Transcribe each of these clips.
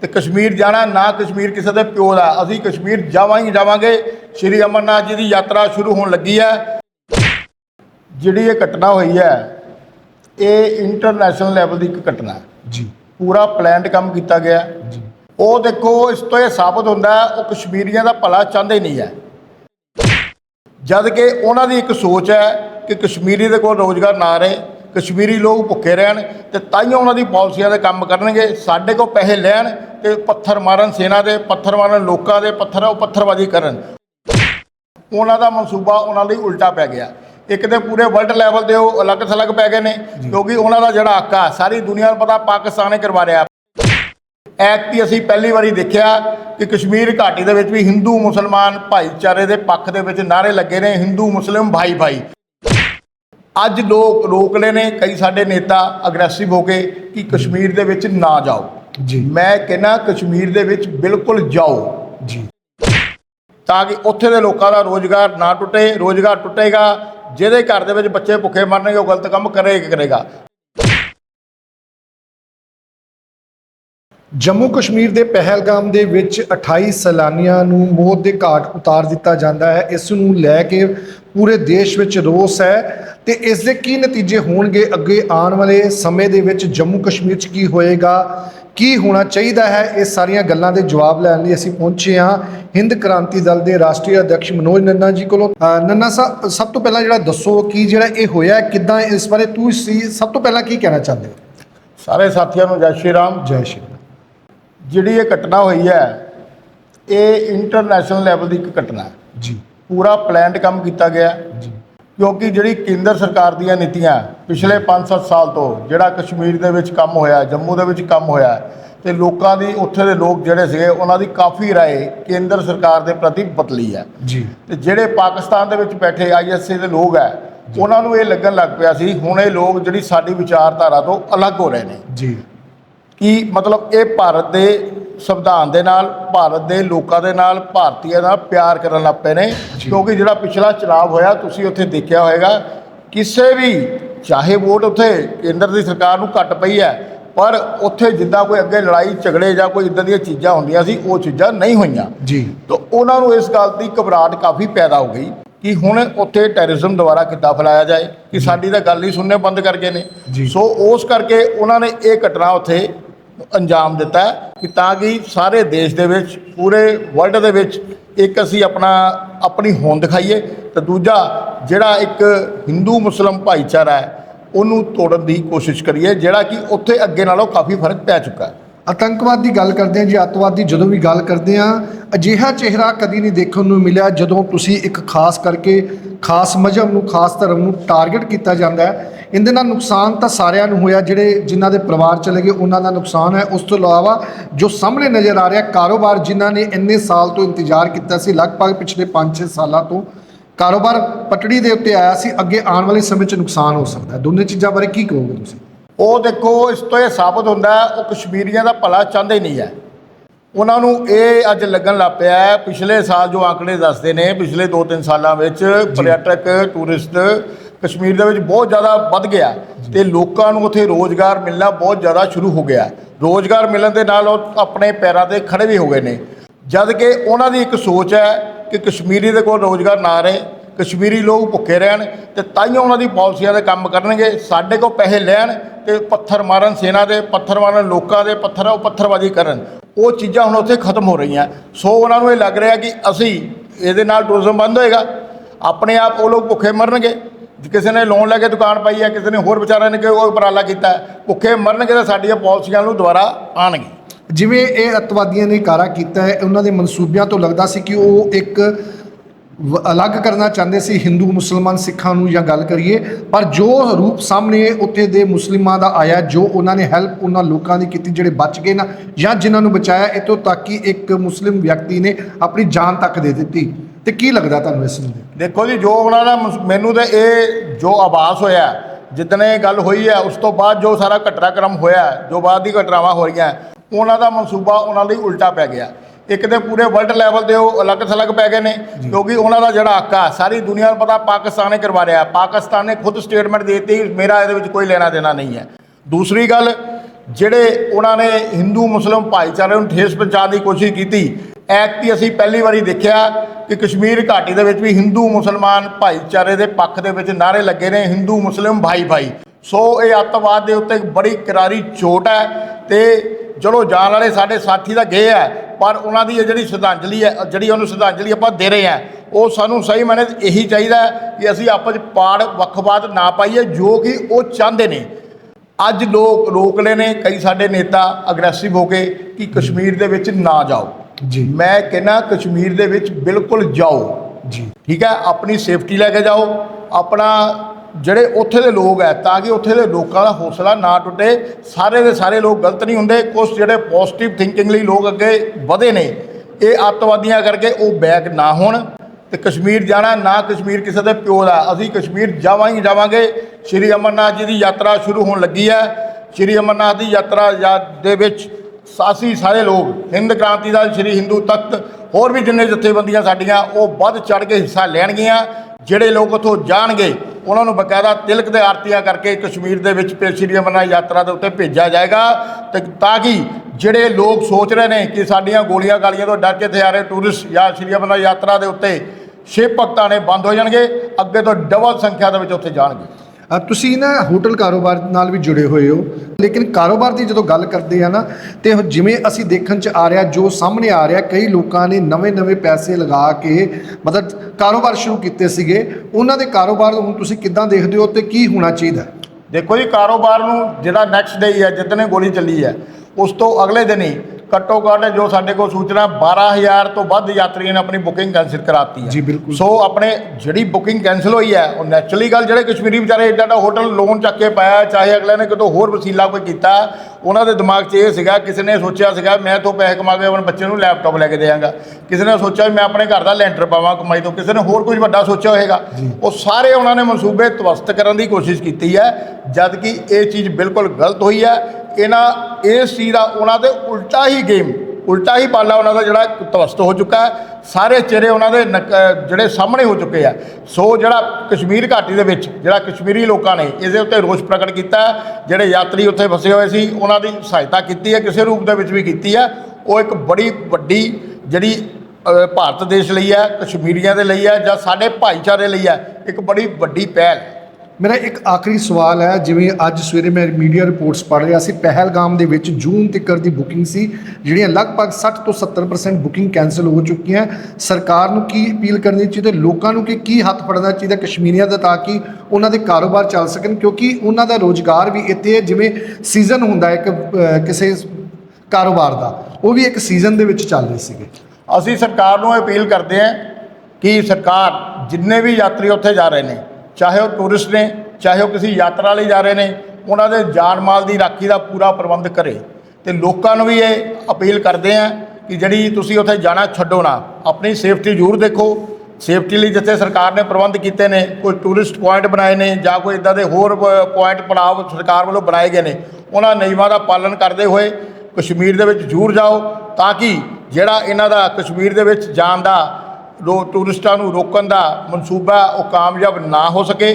ਤੇ ਕਸ਼ਮੀਰ ਜਾਣਾ ਨਾ ਕਸ਼ਮੀਰ ਕਿਸੇ ਦੇ ਪਿਓ ਦਾ। ਅਸੀਂ ਕਸ਼ਮੀਰ ਜਾਵਾਂਗੇ ਜਾਵਾਂਗੇ। ਸ਼੍ਰੀ ਅਮਰਨਾਥ ਜੀ ਦੀ ਯਾਤਰਾ ਸ਼ੁਰੂ ਹੋਣ ਲੱਗੀ ਹੈ। ਜਿਹੜੀ ਇਹ ਘਟਨਾ ਹੋਈ ਹੈ ਇਹ ਇੰਟਰਨੈਸ਼ਨਲ ਲੈਵਲ ਦੀ ਇੱਕ ਘਟਨਾ ਹੈ। ਜੀ। ਪੂਰਾ ਪਲਾਨਡ ਕੰਮ ਕੀਤਾ ਗਿਆ। ਜੀ। ਉਹ ਦੇਖੋ ਇਸ ਤੋਂ ਇਹ ਸਾਬਤ ਹੁੰਦਾ ਹੈ ਉਹ ਕਸ਼ਮੀਰੀਆਂ ਦਾ ਭਲਾ ਚਾਹੁੰਦੇ ਨਹੀਂ ਹੈ। ਜਦ ਕਿ ਉਹਨਾਂ ਦੀ ਇੱਕ ਸੋਚ ਹੈ ਕਿ ਕਸ਼ਮੀਰੀ ਦੇ ਕੋਲ ਰੋਜ਼ਗਾਰ ਨਾ ਰਹੇ। ਕਸ਼ਮੀਰੀ ਲੋਕ ਭੁੱਖੇ ਰਹਿਣ ਤੇ ਤਾਈਓ ਉਹਨਾਂ ਦੀ ਪਾਲਿਸੀਆਂ ਦੇ ਕੰਮ ਕਰਨਗੇ ਸਾਡੇ ਕੋਲ ਪੈਸੇ ਲੈਣ ਤੇ ਪੱਥਰ ਮਾਰਨ ਸੈਨਾ ਦੇ ਪੱਥਰ ਮਾਰਨ ਲੋਕਾਂ ਦੇ ਪੱਥਰ ਉਹ ਪੱਥਰਬਾਜ਼ੀ ਕਰਨ। ਉਹਨਾਂ ਦਾ ਮਨਸੂਬਾ ਉਹਨਾਂ ਲਈ ਉਲਟਾ ਪੈ ਗਿਆ। ਇੱਕ ਤੇ ਪੂਰੇ ਵਰਲਡ ਲੈਵਲ ਦੇ ਉਹ ਅਲੱਗ ਥਲੱਗ ਪੈ ਗਏ ਨੇ ਕਿਉਂਕਿ ਉਹਨਾਂ ਦਾ ਜਿਹੜਾ ਹੱਕ ਸਾਰੀ ਦੁਨੀਆ ਨੂੰ ਪਤਾ ਪਾਕਿਸਤਾਨ ਨੇ ਕਰਵਾ ਰਿਹਾ ਐਕਟ ਹੀ ਅਸੀਂ ਪਹਿਲੀ ਵਾਰੀ ਦੇਖਿਆ ਕਿ ਕਸ਼ਮੀਰ ਘਾਟੀ ਦੇ ਵਿੱਚ ਵੀ ਹਿੰਦੂ ਮੁਸਲਮਾਨ ਭਾਈਚਾਰੇ ਦੇ ਪੱਖ ਦੇ ਵਿੱਚ ਨਾਰੇ ਲੱਗੇ ਨੇ ਹਿੰਦੂ ਮੁਸਲਿਮ ਭਾਈ ਭਾਈ ਅੱਜ ਲੋਕ ਰੋਕ ਲਏ ਨੇ ਕਈ ਸਾਡੇ ਨੇਤਾ ਅਗਰੈਸਿਵ ਹੋ ਕੇ ਕਿ ਕਸ਼ਮੀਰ ਦੇ ਵਿੱਚ ਨਾ ਜਾਓ। ਜੀ। ਮੈਂ ਕਹਿੰਦਾ ਕਸ਼ਮੀਰ ਦੇ ਵਿੱਚ ਬਿਲਕੁਲ ਜਾਓ। ਜੀ। ਤਾਂ ਕਿ ਉੱਥੇ ਦੇ ਲੋਕਾਂ ਦਾ ਰੋਜ਼ਗਾਰ ਨਾ ਟੁੱਟੇ ਰੋਜ਼ਗਾਰ ਟੁੱਟੇਗਾ ਜਿਹਦੇ ਘਰ ਦੇ ਵਿੱਚ ਬੱਚੇ ਭੁੱਖੇ ਮਰਨਗੇ ਉਹ ਗਲਤ ਕੰਮ ਕਰੇਗਾ ਕਰੇਗਾ। ਜੰਮੂ ਕਸ਼ਮੀਰ ਦੇ ਪਹਿਲਗਾਮ ਦੇ ਵਿੱਚ 28 ਸੈਲਾਨੀਆਂ ਨੂੰ ਮੌਤ ਦੇ ਘਾਟ ਉਤਾਰ ਦਿੱਤਾ ਜਾਂਦਾ ਹੈ। ਇਸ ਨੂੰ ਲੈ ਕੇ ਪੂਰੇ ਦੇਸ਼ ਵਿੱਚ ਰੋਸ ਹੈ ਤੇ ਇਸ ਦੇ ਕੀ ਨਤੀਜੇ ਹੋਣਗੇ ਅੱਗੇ ਆਉਣ ਵਾਲੇ ਸਮੇਂ ਦੇ ਵਿੱਚ ਜੰਮੂ ਕਸ਼ਮੀਰ 'ਚ ਕੀ ਹੋਏਗਾ ਕੀ ਹੋਣਾ ਚਾਹੀਦਾ ਹੈ? ਇਹ ਸਾਰੀਆਂ ਗੱਲਾਂ ਦੇ ਜਵਾਬ ਲੈਣ ਲਈ ਅਸੀਂ ਪਹੁੰਚੇ ਹਾਂ ਹਿੰਦ ਕ੍ਰਾਂਤੀ ਦਲ ਦੇ ਰਾਸ਼ਟਰੀ ਅਧਿਕਸ਼ ਮਨੋਜ ਨੰਨਾ ਜੀ ਕੋਲੋਂ। ਨੰਨਾ ਸਾਹਿਬ ਸਭ ਤੋਂ ਪਹਿਲਾਂ ਜਿਹੜਾ ਦੱਸੋ ਕਿ ਜਿਹੜਾ ਇਹ ਹੋਇਆ ਕਿਦਾਂ ਇਸ ਬਾਰੇ ਤੁਸੀਂ ਸਭ ਤੋਂ ਪਹਿਲਾਂ ਕੀ ਕਹਿਣਾ ਚਾਹੁੰਦੇ ਹੋ? ਸਾਰੇ ਸਾਥੀਆਂ ਨੂੰ ਜੈ ਸ਼੍ਰੀ ਰਾਮ। ਜੈ ਸ਼੍ਰੀ ਜਿਹੜੀ ਇਹ ਘਟਨਾ ਹੋਈ ਹੈ ਇਹ ਇੰਟਰਨੈਸ਼ਨਲ ਲੈਵਲ ਦੀ ਇੱਕ ਘਟਨਾ ਹੈ। ਜੀ। ਪੂਰਾ ਪਲਾਨਡ ਕੰਮ ਕੀਤਾ ਗਿਆ। ਜੀ। ਕਿਉਂਕਿ ਜਿਹੜੀ ਕੇਂਦਰ ਸਰਕਾਰ ਦੀਆਂ ਨੀਤੀਆਂ ਪਿਛਲੇ 5-7 ਸਾਲ ਤੋਂ ਜਿਹੜਾ ਕਸ਼ਮੀਰ ਦੇ ਵਿੱਚ ਕੰਮ ਹੋਇਆ ਜੰਮੂ ਦੇ ਵਿੱਚ ਕੰਮ ਹੋਇਆ ਤੇ ਲੋਕਾਂ ਦੀ ਉੱਥੇ ਦੇ ਲੋਕ ਜਿਹੜੇ ਸੀਗੇ ਉਹਨਾਂ ਦੀ ਕਾਫੀ ਰਾਏ ਕੇਂਦਰ ਸਰਕਾਰ ਦੇ ਪ੍ਰਤੀ ਬਦਲੀ ਹੈ। ਜੀ। ਤੇ ਜਿਹੜੇ ਪਾਕਿਸਤਾਨ ਦੇ ਵਿੱਚ ਬੈਠੇ ਆਈਐਸਏ ਦੇ ਲੋਕ ਹੈ ਉਹਨਾਂ ਨੂੰ ਇਹ ਲੱਗਣ ਲੱਗ ਪਿਆ ਸੀ ਹੁਣ ਇਹ ਲੋਕ ਜਿਹੜੀ ਸਾਡੀ ਵਿਚਾਰਧਾਰਾ ਤੋਂ ਅਲੱਗ ਹੋ ਰਹੇ ਨੇ। ਜੀ। ਕਿ ਮਤਲਬ ਇਹ ਭਾਰਤ ਦੇ ਸੰਵਿਧਾਨ ਦੇ ਨਾਲ ਭਾਰਤ ਦੇ ਲੋਕਾਂ ਦੇ ਨਾਲ ਭਾਰਤੀਆਂ ਨਾਲ ਪਿਆਰ ਕਰਨ ਲੱਗ ਪਏ ਨੇ। ਕਿਉਂਕਿ ਜਿਹੜਾ ਪਿਛਲਾ ਚੁਣਾਵ ਹੋਇਆ ਤੁਸੀਂ ਉੱਥੇ ਦੇਖਿਆ ਹੋਵੇਗਾ ਕਿਸੇ ਵੀ ਚਾਹੇ ਵੋਟ ਉੱਥੇ ਕੇਂਦਰ ਦੀ ਸਰਕਾਰ ਨੂੰ ਘੱਟ ਪਈ ਹੈ ਪਰ ਉੱਥੇ ਜਿੱਦਾਂ ਕੋਈ ਅੱਗੇ ਲੜਾਈ ਝਗੜੇ ਜਾਂ ਕੋਈ ਇਦਾਂ ਦੀਆਂ ਚੀਜ਼ਾਂ ਹੁੰਦੀਆਂ ਸੀ ਉਹ ਚੀਜ਼ਾਂ ਨਹੀਂ ਹੋਈਆਂ। ਜੀ। ਤਾਂ ਉਹਨਾਂ ਨੂੰ ਇਸ ਗੱਲ ਦੀ ਘਬਰਾਹਟ ਕਾਫੀ ਪੈਦਾ ਹੋ ਗਈ ਕਿ ਹੁਣ ਉੱਥੇ ਟੈਰਰਿਜ਼ਮ ਦੁਆਰਾ ਕਿੱਦਾਂ ਫੈਲਾਇਆ ਜਾਏ ਕਿ ਸਾਡੀ ਤਾਂ ਗੱਲ ਹੀ ਸੁਣਨੇ ਬੰਦ ਕਰ ਗਏ ਨੇ। ਸੋ ਉਸ ਕਰਕੇ ਉਹਨਾਂ ਨੇ ਇਹ ਘਟਨਾ ਉੱਥੇ ਅੰਜਾਮ ਦਿੱਤਾ ਕਿ ਤਾਂ ਕਿ ਸਾਰੇ ਦੇਸ਼ ਦੇ ਵਿੱਚ, ਪੂਰੇ ਵਰਲਡ ਦੇ ਵਿੱਚ ਇੱਕ ਅਸੀਂ ਆਪਣਾ, ਆਪਣੀ ਹੋਂਦ ਦਿਖਾਈਏ ਤੇ ਦੂਜਾ ਜਿਹੜਾ ਇੱਕ ਹਿੰਦੂ ਮੁਸਲਮ ਭਾਈਚਾਰਾ ਹੈ, ਉਹਨੂੰ ਤੋੜਨ ਦੀ ਕੋਸ਼ਿਸ਼ ਕਰੀਏ, ਜਿਹੜਾ ਕਿ ਉੱਥੇ ਅੱਗੇ ਨਾਲੋਂ ਕਾਫੀ ਫ਼ਰਕ ਪੈ ਚੁੱਕਾ ਹੈ। ਆਤੰਕਵਾਦ ਦੀ ਗੱਲ ਕਰਦੇ ਹਾਂ, ਜੀ ਅੱਤਵਾਦ ਦੀ ਜਦੋਂ ਵੀ ਗੱਲ ਕਰਦੇ ਹਾਂ, ਅਜਿਹਾ ਚਿਹਰਾ ਕਦੀ ਨਹੀਂ ਦੇਖਣ ਨੂੰ ਮਿਲਿਆ ਜਦੋਂ ਤੁਸੀਂ ਇੱਕ ਖਾਸ ਕਰਕੇ ਖਾਸ ਮਜ਼ਹਬ ਨੂੰ, ਖਾਸ ਧਰਮ ਨੂੰ ਟਾਰਗੇਟ ਕੀਤਾ ਜਾਂਦਾ ਹੈ। ਇਹਦੇ ਨਾਲ ਨੁਕਸਾਨ ਤਾਂ ਸਾਰਿਆਂ ਨੂੰ ਹੋਇਆ, ਜਿਹੜੇ ਜਿਨ੍ਹਾਂ ਦੇ ਪਰਿਵਾਰ ਚਲੇ ਗਏ, ਉਹਨਾਂ ਦਾ ਨੁਕਸਾਨ ਹੈ। ਉਸ ਤੋਂ ਇਲਾਵਾ ਜੋ ਸਾਹਮਣੇ ਨਜ਼ਰ ਆ ਰਿਹਾ ਕਾਰੋਬਾਰ ਜਿਨ੍ਹਾਂ ਨੇ ਇੰਨੇ ਸਾਲ ਤੋਂ ਇੰਤਜ਼ਾਰ ਕੀਤਾ ਸੀ, ਲਗਭਗ ਪਿਛਲੇ 5-6 ਸਾਲਾਂ ਤੋਂ, ਕਾਰੋਬਾਰ ਪਟੜੀ ਦੇ ਉੱਤੇ ਆਇਆ ਸੀ, ਅੱਗੇ ਆਉਣ ਵਾਲੇ ਸਮੇਂ 'ਚ ਨੁਕਸਾਨ ਹੋ ਸਕਦਾ ਦੋਨੇ ਚੀਜ਼ਾਂ ਬਾਰੇ ਕੀ ਕਹੋਗੇ ਤੁਸੀਂ? ਉਹ ਦੇਖੋ ਇਸ ਤੋਂ ਇਹ ਸਾਬਤ ਹੁੰਦਾ ਉਹ ਕਸ਼ਮੀਰੀਆਂ ਦਾ ਭਲਾ ਚਾਹੁੰਦੇ ਨਹੀਂ ਹੈ। ਉਹਨਾਂ ਨੂੰ ਇਹ ਅੱਜ ਲੱਗਣ ਲੱਗ ਪਿਆ ਹੈ, ਪਿਛਲੇ ਸਾਲ ਜੋ ਆંકੜੇ ਦੱਸਦੇ ਨੇ ਪਿਛਲੇ 2-3 ਸਾਲਾਂ ਵਿੱਚ ਪਰਯਟਕ ਟੂਰਿਸਟ ਕਸ਼ਮੀਰ ਦੇ ਵਿੱਚ ਬਹੁਤ ਜ਼ਿਆਦਾ ਵੱਧ ਗਿਆ ਤੇ ਲੋਕਾਂ ਨੂੰ ਉੱਥੇ ਰੋਜ਼ਗਾਰ ਮਿਲਣਾ ਬਹੁਤ ਜ਼ਿਆਦਾ ਸ਼ੁਰੂ ਹੋ ਗਿਆ ਰੋਜ਼ਗਾਰ ਮਿਲਣ ਦੇ ਨਾਲ ਉਹ ਆਪਣੇ ਪੈਰਾਂ ਤੇ ਖੜੇ ਵੀ ਹੋ ਗਏ ਨੇ। ਜਦ ਕਿ ਉਹਨਾਂ ਦੀ ਇੱਕ ਸੋਚ ਹੈ ਕਿ ਕਸ਼ਮੀਰੀ ਦੇ ਕੋਲ ਰੋਜ਼ਗਾਰ ਨਾ ਰਹੇ ਕਸ਼ਮੀਰੀ ਲੋਕ ਭੁੱਖੇ ਰਹਿਣ ਤੇ ਤਾਈਓ ਉਹਨਾਂ ਦੀ ਪਾਲਿਸੀਆਂ ਦੇ ਕੰਮ ਕਰਨਗੇ, ਸਾਡੇ ਕੋਲ ਪੈਸੇ ਲੈਣ ਤੇ ਪੱਥਰ ਮਾਰਨ ਸੈਨਾ ਦੇ, ਪੱਥਰ ਮਾਰਨ ਲੋਕਾਂ ਦੇ, ਪੱਥਰ ਉਹ ਪੱਥਰਬਾਜ਼ੀ ਕਰਨ। ਉਹ ਚੀਜ਼ਾਂ ਹੁਣ ਉੱਥੇ ਖਤਮ ਹੋ ਰਹੀਆਂ। ਸੋ ਉਹਨਾਂ ਨੂੰ ਇਹ ਲੱਗ ਰਿਹਾ ਕਿ ਅਸੀਂ ਇਹਦੇ ਨਾਲ ਟੂਰਿਜ਼ਮ ਬੰਦ ਹੋਏਗਾ। ਆਪਣੇ ਆਪ ਉਹ ਲੋਕ ਭੁੱਖੇ ਮਰਨਗੇ। ਕਿਸੇ ਨੇ ਲੋਨ ਲੈ ਕੇ ਦੁਕਾਨ ਪਾਈ ਹੈ, ਕਿਸੇ ਨੇ ਹੋਰ ਵਿਚਾਰਿਆਂ ਨੇ ਕੋਈ ਉਹ ਉਪਰਾਲਾ ਕੀਤਾ ਭੁੱਖੇ ਮਰਨਗੇ ਤਾਂ ਸਾਡੀਆਂ ਪਾਲਿਸੀਆਂ ਨੂੰ ਦੁਬਾਰਾ ਆਣਗੇ ਜਿਵੇਂ ਇਹ ਅੱਤਵਾਦੀਆਂ ਨੇ ਕਾਰਾ ਕੀਤਾ ਹੈ, ਉਹਨਾਂ ਦੇ ਮਨਸੂਬਿਆਂ ਤੋਂ ਲੱਗਦਾ ਸੀ ਕਿ ਉਹ ਇੱਕ ਅਲੱਗ ਕਰਨਾ ਚਾਹੁੰਦੇ ਸੀ, ਹਿੰਦੂ, ਮੁਸਲਮਾਨ ਸਿੱਖਾਂ ਨੂੰ ਜਾਂ ਗੱਲ ਕਰੀਏ, ਪਰ ਜੋ ਰੂਪ ਸਾਹਮਣੇ ਉੱਥੇ ਦੇ ਮੁਸਲਿਮਾਂ ਦਾ ਆਇਆ, ਜੋ ਉਹਨਾਂ ਨੇ ਹੈਲਪ ਉਹਨਾਂ ਲੋਕਾਂ ਦੀ ਕੀਤੀ, ਜਿਹੜੇ ਬਚ ਗਏ ਨਾ, ਜਾਂ ਜਿਨ੍ਹਾਂ ਨੂੰ ਬਚਾਇਆ ਇਤੋਂ ਤੱਕ ਕਿ ਇੱਕ ਮੁਸਲਿਮ ਵਿਅਕਤੀ ਨੇ ਆਪਣੀ ਜਾਨ ਤੱਕ ਦੇ ਦਿੱਤੀ। ਤੇ ਕੀ ਲੱਗਦਾ ਤੁਹਾਨੂੰ ਇਸ ਨੂੰ? ਦੇਖੋ ਜੀ, ਜੋ ਉਹਨਾਂ ਦਾ ਮੈਨੂੰ ਤਾਂ ਇਹ ਜੋ ਆਭਾਸ ਹੋਇਆ, ਜਿੱਦਣ ਇਹ ਗੱਲ ਹੋਈ ਹੈ, ਉਸ ਤੋਂ ਬਾਅਦ ਜੋ ਸਾਰਾ ਘਟਨਾਕ੍ਰਮ ਹੋਇਆ, ਜੋ ਬਾਅਦ ਦੀ ਘਟਨਾਵਾਂ ਹੋ ਰਹੀਆਂ, ਉਹਨਾਂ ਦਾ ਮਨਸੂਬਾ ਉਹਨਾਂ ਲਈ ਉਲਟਾ ਪੈ ਗਿਆ। ਇੱਕ ਤੇ ਪੂਰੇ ਵਰਲਡ ਲੈਵਲ ਦੇ ਉਹ ਅਲੱਗ ਥਲੱਗ ਪੈ ਗਏ ਨੇ ਕਿਉਂਕਿ ਉਹਨਾਂ ਦਾ ਜਿਹੜਾ ਹੱਕ ਆ ਸਾਰੀ ਦੁਨੀਆ ਨੂੰ ਪਤਾ ਪਾਕਿਸਤਾਨ ਨੇ ਕਰਵਾ ਰਿਹਾ ਪਾਕਿਸਤਾਨ ਨੇ ਖੁਦ ਸਟੇਟਮੈਂਟ ਦੇ ਦਿੱਤੀ ਮੇਰਾ ਇਹਦੇ ਵਿੱਚ ਕੋਈ ਲੈਣਾ ਦੇਣਾ ਨਹੀਂ ਹੈ। ਦੂਸਰੀ ਗੱਲ ਜਿਹੜੇ ਉਹਨਾਂ ਨੇ ਹਿੰਦੂ ਮੁਸਲਮ ਭਾਈਚਾਰੇ ਨੂੰ ਠੇਸ ਪਹੁੰਚਾਉਣ ਦੀ ਕੋਸ਼ਿਸ਼ ਕੀਤੀ ਐਕਟੀ ਅਸੀਂ ਪਹਿਲੀ ਵਾਰੀ ਦੇਖਿਆ ਕਿ ਕਸ਼ਮੀਰ ਘਾਟੀ ਦੇ ਵਿੱਚ ਵੀ ਹਿੰਦੂ ਮੁਸਲਮਾਨ ਭਾਈਚਾਰੇ ਦੇ ਪੱਖ ਦੇ ਵਿੱਚ ਨਾਰੇ ਲੱਗੇ ਨੇ ਹਿੰਦੂ ਮੁਸਲਿਮ ਭਾਈ ਭਾਈ। ਸੋ ਇਹ ਅੱਤਵਾਦ ਦੇ ਉੱਤੇ ਇੱਕ ਬੜੀ ਕਰਾਰੀ ਚੋਟ ਹੈ ਤੇ ਚਲੋ ਜਾਣ ਵਾਲੇ ਸਾਡੇ ਸਾਥੀ ਤਾਂ ਗਏ ਆ ਪਰ ਉਹਨਾਂ ਦੀ ਇਹ ਜਿਹੜੀ ਸ਼ਰਧਾਂਜਲੀ ਹੈ ਜਿਹੜੀ ਉਹਨੂੰ ਸ਼ਰਧਾਂਜਲੀ ਆਪਾਂ ਦੇ ਰਹੇ ਆ ਉਹ ਸਾਨੂੰ ਸਹੀ ਮਾਇਨੇ ਇਹੀ ਚਾਹੀਦਾ ਹੈ ਕਿ ਅਸੀਂ ਆਪਸ 'ਚ ਪਾੜ ਵੱਖਵਾਦ ਨਾ ਪਾਈਏ ਜੋ ਕਿ ਉਹ ਚਾਹੁੰਦੇ ਨੇ। ਅੱਜ ਲੋਕ ਰੋਕ ਲਏ ਨੇ ਕਈ ਸਾਡੇ ਨੇਤਾ ਅਗਰੈਸਿਵ ਹੋ ਕੇ ਕਿ ਕਸ਼ਮੀਰ ਦੇ ਵਿੱਚ ਨਾ ਜਾਓ। ਜੀ। ਮੈਂ ਕਹਿੰਦਾ ਕਸ਼ਮੀਰ ਦੇ ਵਿੱਚ ਬਿਲਕੁਲ ਜਾਓ। ਜੀ। ਠੀਕ ਹੈ ਆਪਣੀ ਸੇਫਟੀ ਲੈ ਕੇ ਜਾਓ ਆਪਣਾ ਜਿਹੜੇ ਉੱਥੇ ਦੇ ਲੋਕ ਹੈ ਤਾਂ ਕਿ ਉੱਥੇ ਦੇ ਲੋਕਾਂ ਦਾ ਹੌਸਲਾ ਨਾ ਟੁੱਟੇ। ਸਾਰੇ ਦੇ ਸਾਰੇ ਲੋਕ ਗਲਤ ਨਹੀਂ ਹੁੰਦੇ। ਕੁਝ ਜਿਹੜੇ ਪੋਜ਼ਿਟਿਵ ਥਿੰਕਿੰਗ ਲਈ ਲੋਕ ਅੱਗੇ ਵਧੇ ਨੇ, ਇਹ ਅੱਤਵਾਦੀਆਂ ਕਰਕੇ ਉਹ ਬੈਕ ਨਾ ਹੋਣ। ਤੇ ਕਸ਼ਮੀਰ ਜਾਣਾ, ਨਾ ਕਸ਼ਮੀਰ ਕਿਸੇ ਦੇ ਪਿਓ ਦਾ। ਅਸੀਂ ਕਸ਼ਮੀਰ ਜਾਵਾਂਗੇ ਜਾਵਾਂਗੇ। ਸ਼੍ਰੀ ਅਮਰਨਾਥ ਜੀ ਦੀ ਯਾਤਰਾ ਸ਼ੁਰੂ ਹੋਣ ਲੱਗੀ ਹੈ ਸ਼੍ਰੀ ਅਮਰਨਾਥ ਦੀ ਯਾਤਰਾ ਯਾ- ਦੇ ਵਿੱਚ ਸਾਸੀ ਸਾਰੇ ਲੋਕ, ਹਿੰਦ ਕ੍ਰਾਂਤੀ ਦਾ ਸ਼੍ਰੀ ਹਿੰਦੂ ਤਖਤ, ਹੋਰ ਵੀ ਜਿੰਨੇ ਜਥੇਬੰਦੀਆਂ ਸਾਡੀਆਂ, ਉਹ ਵੱਧ ਚੜ ਕੇ ਹਿੱਸਾ ਲੈਣਗੀਆਂ। ਜਿਹੜੇ ਲੋਕ ਉੱਥੋਂ ਜਾਣਗੇ ਉਹਨਾਂ ਨੂੰ ਬਕਾਇਦਾ ਤਿਲਕ ਦੇ ਆਰਤੀਆਂ ਕਰਕੇ ਕਸ਼ਮੀਰ ਦੇ ਵਿੱਚ ਪੇ ਸ਼੍ਰੀ ਅਮਰਨਾਥ ਯਾਤਰਾ ਦੇ ਉੱਤੇ ਭੇਜਿਆ ਜਾਏਗਾ। ਤੇ ਤਾਂ ਕਿ ਜਿਹੜੇ ਲੋਕ ਸੋਚ ਰਹੇ ਨੇ ਕਿ ਸਾਡੀਆਂ ਗੋਲੀਆਂ ਗਾਲੀਆਂ ਤੋਂ ਡਰ ਕੇ ਇੱਥੇ ਆ ਰਹੇ ਟੂਰਿਸਟ ਜਾਂ ਸ਼੍ਰੀ ਅਮਰਨਾਥ ਯਾਤਰਾ ਦੇ ਉੱਤੇ ਸ਼ਿਵ ਭਗਤਾਂ ਨੇ ਬੰਦ ਹੋ ਜਾਣਗੇ, ਅੱਗੇ ਤੋਂ ਡਬਲ ਸੰਖਿਆ ਦੇ ਵਿੱਚ ਉੱਥੇ ਜਾਣਗੇ। ਤੁਸੀਂ ਨਾ ਹੋਟਲ ਕਾਰੋਬਾਰ ਨਾਲ ਵੀ ਜੁੜੇ ਹੋਏ ਹੋ। ਲੇਕਿਨ ਕਾਰੋਬਾਰ ਦੀ ਜਦੋਂ ਗੱਲ ਕਰਦੇ ਆ ਨਾ, ਤੇ ਜਿਵੇਂ ਅਸੀਂ ਦੇਖਣ ਚ ਆ ਰਿਹਾ, ਜੋ ਸਾਹਮਣੇ ਆ ਰਿਹਾ, ਕਈ ਲੋਕਾਂ ਨੇ ਨਵੇਂ-ਨਵੇਂ ਪੈਸੇ ਲਗਾ ਕੇ ਮਤਲਬ ਕਾਰੋਬਾਰ ਸ਼ੁਰੂ ਕੀਤੇ ਸੀਗੇ। ਉਹਨਾਂ ਦੇ ਕਾਰੋਬਾਰ ਨੂੰ ਹੁਣ ਤੁਸੀਂ ਕਿੱਦਾਂ ਦੇਖਦੇ ਹੋ ਤੇ ਕੀ ਹੋਣਾ ਚਾਹੀਦਾ? ਦੇਖੋ ਜੀ, ਕਾਰੋਬਾਰ ਨੂੰ ਜਿਹੜਾ ਨੈਕਸਟ ਡੇ ਹੈ, ਜਿੱਦਣੇ ਗੋਲੀ ਚੱਲੀ ਹੈ, ਉਸ ਤੋਂ ਅਗਲੇ ਦਿਨ ਹੀ ਘੱਟੋ ਘੱਟ ਜੋ ਸਾਡੇ ਕੋਲ ਸੂਚਨਾ 12000 ਤੋਂ ਵੱਧ ਯਾਤਰੀਆਂ ਨੇ ਆਪਣੀ ਬੁਕਿੰਗ ਕੈਂਸਲ ਕਰਾਤੀ ਹੈ ਜੀ, ਬਿਲਕੁਲ। ਸੋ ਆਪਣੇ ਜਿਹੜੀ ਬੁਕਿੰਗ ਕੈਂਸਲ ਹੋਈ ਹੈ ਉਹ ਨੈਚੁਰਲੀ ਗੱਲ ਜਿਹੜੇ ਕਸ਼ਮੀਰੀ ਵਿਚਾਰੇ ਏਡਾ ਏਡਾ ਹੋਟਲ ਲੋਨ ਚੱਕ ਕੇ ਪਾਇਆ ਚਾਹੇ ਅਗਲੇ ਨੇ ਕਿਤੋਂ ਹੋਰ ਵਸੀਲਾ ਕੋਈ ਕੀਤਾ ਉਹਨਾਂ ਦੇ ਦਿਮਾਗ 'ਚ ਇਹ ਸੀਗਾ ਕਿਸੇ ਨੇ ਸੋਚਿਆ ਸੀਗਾ ਮੈਂ ਤੋਂ ਪੈਸੇ ਕਮਾ ਕੇ ਆਪਣੇ ਬੱਚੇ ਨੂੰ ਲੈਪਟਾਪ ਲੈ ਕੇ ਦੇਵਾਂਗਾ ਕਿਸੇ ਨੇ ਸੋਚਿਆ ਮੈਂ ਆਪਣੇ ਘਰ ਦਾ ਲੈਂਟਰ ਪਾਵਾਂ ਕਮਾਈ ਤੋਂ ਕਿਸੇ ਨੇ ਹੋਰ ਕੁਝ ਵੱਡਾ ਸੋਚਿਆ ਹੋਵੇਗਾ ਉਹ ਸਾਰੇ ਉਹਨਾਂ ਨੇ ਮਨਸੂਬੇ ਤਵਸਤ ਕਰਨ ਦੀ ਕੋਸ਼ਿਸ਼ ਕੀਤੀ ਹੈ ਜਦ ਕਿ ਇਹ ਚੀਜ਼ ਬਿਲਕੁਲ ਗਲਤ ਹੋਈ ਹੈ। ਇਹਨਾਂ ਇਸ ਚੀਜ਼ ਦਾ ਉਹਨਾਂ ਦੇ ਉਲਟਾ ਹੀ ਗੇਮ ਉਲਟਾ ਹੀ ਪਾਲਾ ਉਹਨਾਂ ਦਾ ਜਿਹੜਾ ਤਵਸਤ ਹੋ ਚੁੱਕਾ ਹੈ। ਸਾਰੇ ਚਿਹਰੇ ਉਹਨਾਂ ਦੇ ਨਕ- ਜਿਹੜੇ ਸਾਹਮਣੇ ਹੋ ਚੁੱਕੇ ਆ। ਸੋ ਜਿਹੜਾ ਕਸ਼ਮੀਰ ਘਾਟੀ ਦੇ ਵਿੱਚ ਜਿਹੜਾ ਕਸ਼ਮੀਰੀ ਲੋਕਾਂ ਨੇ ਇਹਦੇ ਉੱਤੇ ਰੋਸ ਪ੍ਰਗਟ ਕੀਤਾ ਜਿਹੜੇ ਯਾਤਰੀ ਉੱਥੇ ਫਸੇ ਹੋਏ ਸੀ, ਉਹਨਾਂ ਦੀ ਸਹਾਇਤਾ ਕੀਤੀ ਹੈ, ਕਿਸੇ ਰੂਪ ਦੇ ਵਿੱਚ ਵੀ ਕੀਤੀ ਹੈ। ਉਹ ਇੱਕ ਬੜੀ ਵੱਡੀ ਜਿਹੜੀ ਭਾਰਤ ਦੇਸ਼ ਲਈ ਹੈ, ਕਸ਼ਮੀਰੀਆਂ ਦੇ ਲਈ ਹੈ ਜਾਂ ਸਾਡੇ ਭਾਈਚਾਰੇ ਲਈ ਹੈ, ਇੱਕ ਬੜੀ ਵੱਡੀ ਪਹਿਲ ਮੇਰਾ ਇੱਕ ਆਖਰੀ ਸਵਾਲ ਹੈ, ਜਿਵੇਂ ਅੱਜ ਸਵੇਰੇ ਮੈਂ ਮੀਡੀਆ ਰਿਪੋਰਟਸ ਪੜ੍ਹ ਰਿਹਾ ਸੀ, ਪਹਿਲਗਾਮ ਦੇ ਵਿੱਚ ਜੂਨ ਤੱਕ ਦੀ ਬੁਕਿੰਗ ਸੀ, ਜਿਹੜੀਆਂ ਲਗਭਗ 60 ਤੋਂ 70% ਬੁਕਿੰਗ ਕੈਨਸਲ ਹੋ ਚੁੱਕੀਆਂ। ਸਰਕਾਰ ਨੂੰ ਕੀ ਅਪੀਲ ਕਰਨੀ ਚਾਹੀਦੀ ਲੋਕਾਂ ਨੂੰ ਕਿ ਕੀ ਹੱਥ ਫੜਨਾ ਚਾਹੀਦਾ ਕਸ਼ਮੀਰੀਆਂ ਦਾ ਤਾਂ ਕਿ ਉਹਨਾਂ ਦੇ ਕਾਰੋਬਾਰ ਚੱਲ ਸਕਣ, ਕਿਉਂਕਿ ਉਹਨਾਂ ਦਾ ਰੋਜ਼ਗਾਰ ਵੀ ਇੱਥੇ ਹੈ, ਜਿਵੇਂ ਸੀਜ਼ਨ ਹੁੰਦਾ ਇੱਕ ਕਿਸੇ ਕਾਰੋਬਾਰ ਦਾ, ਉਹ ਵੀ ਇੱਕ ਸੀਜ਼ਨ ਦੇ ਵਿੱਚ ਚੱਲ ਰਹੇ ਸੀਗੇ। ਅਸੀਂ ਸਰਕਾਰ ਨੂੰ ਅਪੀਲ ਕਰਦੇ ਹਾਂ ਕਿ ਸਰਕਾਰ ਜਿੰਨੇ ਵੀ ਯਾਤਰੀ ਉੱਥੇ ਜਾ ਰਹੇ ਨੇ ਚਾਹੇ ਉਹ ਟੂਰਿਸਟ ਨੇ, ਚਾਹੇ ਉਹ ਕਿਸੇ ਯਾਤਰਾ ਲਈ ਜਾ ਰਹੇ ਨੇ, ਉਹਨਾਂ ਦੇ ਜਾਨ ਮਾਲ ਦੀ ਰਾਖੀ ਦਾ ਪੂਰਾ ਪ੍ਰਬੰਧ ਕਰੇ। ਤੇ ਲੋਕਾਂ ਨੂੰ ਵੀ ਇਹ ਅਪੀਲ ਕਰਦੇ ਹਾਂ ਕਿ ਜਿਹੜੀ ਤੁਸੀਂ ਉੱਥੇ ਜਾਣਾ, ਛੱਡੋ ਨਾ। ਆਪਣੀ ਸੇਫਟੀ ਜ਼ਰੂਰ ਦੇਖੋ। ਸੇਫਟੀ ਲਈ ਜਿੱਥੇ ਸਰਕਾਰ ਨੇ ਪ੍ਰਬੰਧ ਕੀਤੇ ਨੇ, ਕੋਈ ਟੂਰਿਸਟ ਪੁਆਇੰਟ ਬਣਾਏ ਨੇ ਜਾਂ ਕੋਈ ਇਦਾਂ ਦੇ ਹੋਰ ਪੁਆਇੰਟ ਪੜਾਅ ਸਰਕਾਰ ਵੱਲੋਂ ਬਣਾਏ ਗਏ ਨੇ, ਉਹਨਾਂ ਨਿਯਮਾਂ ਦਾ ਪਾਲਣ ਕਰਦੇ ਹੋਏ ਕਸ਼ਮੀਰ ਦੇ ਵਿੱਚ ਜ਼ਰੂਰ ਜਾਓ ਤਾਂ ਕਿ ਜਿਹੜਾ ਇਹਨਾਂ ਦਾ ਕਸ਼ਮੀਰ ਦੇ ਵਿੱਚ ਜਾਣ ਦਾ ਰੋ ਟੂਰਿਸਟਾਂ ਨੂੰ ਰੋਕਣ ਦਾ ਮਨਸੂਬਾ ਉਹ ਕਾਮਯਾਬ ਨਾ ਹੋ ਸਕੇ,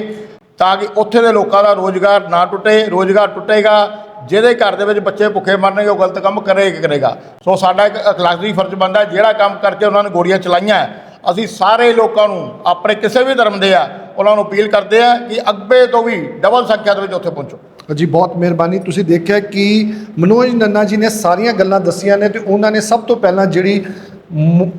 ਤਾਂ ਕਿ ਉੱਥੇ ਦੇ ਲੋਕਾਂ ਦਾ ਰੋਜ਼ਗਾਰ ਨਾ ਟੁੱਟੇ, ਰੋਜ਼ਗਾਰ ਟੁੱਟੇਗਾ, ਜਿਹਦੇ ਘਰ ਦੇ ਵਿੱਚ ਬੱਚੇ ਭੁੱਖੇ ਮਰਨਗੇ, ਉਹ ਗਲਤ ਕੰਮ ਕਰੇਗਾ ਕਰੇਗਾ। ਸੋ ਸਾਡਾ ਇੱਕ ਅਖਲਾਕੀ ਫਰਜ਼ ਬਣਦਾ ਜਿਹੜਾ ਕੰਮ ਕਰਕੇ ਉਹਨਾਂ ਨੇ ਗੋਲੀਆਂ ਚਲਾਈਆਂ ਅਸੀਂ ਸਾਰੇ ਲੋਕਾਂ ਨੂੰ ਆਪਣੇ ਕਿਸੇ ਵੀ ਧਰਮ ਦੇ ਆ, ਉਹਨਾਂ ਨੂੰ ਅਪੀਲ ਕਰਦੇ ਆ ਕਿ ਅੱਗੇ ਤੋਂ ਵੀ ਡਬਲ ਸੰਖਿਆ ਦੇ ਵਿੱਚ ਉੱਥੇ ਪਹੁੰਚੋ। ਜੀ, ਬਹੁਤ ਮਿਹਰਬਾਨੀ। ਤੁਸੀਂ ਦੇਖਿਆ ਕਿ ਮਨੋਜ ਨੰਨਾ ਜੀ ਨੇ ਸਾਰੀਆਂ ਗੱਲਾਂ ਦੱਸੀਆਂ ਨੇ ਤੇ ਉਹਨਾਂ ਨੇ ਸਭ ਤੋਂ ਪਹਿਲਾਂ ਜਿਹੜੀ ਮ-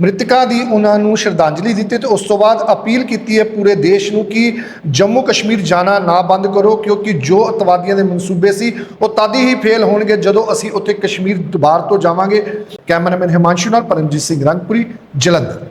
ਮ੍ਰਿਤਕਾਂ ਦੀ ਉਹਨਾਂ ਨੂੰ ਸ਼ਰਧਾਂਜਲੀ ਦਿੱਤੀ ਤੇ ਉਸ ਤੋਂ ਬਾਅਦ ਅਪੀਲ ਕੀਤੀ ਹੈ ਪੂਰੇ ਦੇਸ਼ ਨੂੰ ਕਿ ਜੰਮੂ ਕਸ਼ਮੀਰ ਜਾਣਾ ਨਾ ਬੰਦ ਕਰੋ, ਕਿਉਂਕਿ ਜੋ ਅਤਵਾਦੀਆਂ ਦੇ ਮਨਸੂਬੇ ਸੀ, ਉਹ ਤਦ ਹੀ ਫੇਲ ਹੋਣਗੇ ਜਦੋਂ ਅਸੀਂ ਉੱਥੇ ਕਸ਼ਮੀਰ ਦੁਬਾਰ ਤੋਂ ਜਾਵਾਂਗੇ। ਕੈਮਰਾਮੈਨ ਹਿਮਾਂਸ਼ੂ ਨਾਲ ਪਰਮਜੀਤ ਸਿੰਘ ਰੰਗਪੁਰੀ, ਜਲੰਧਰ।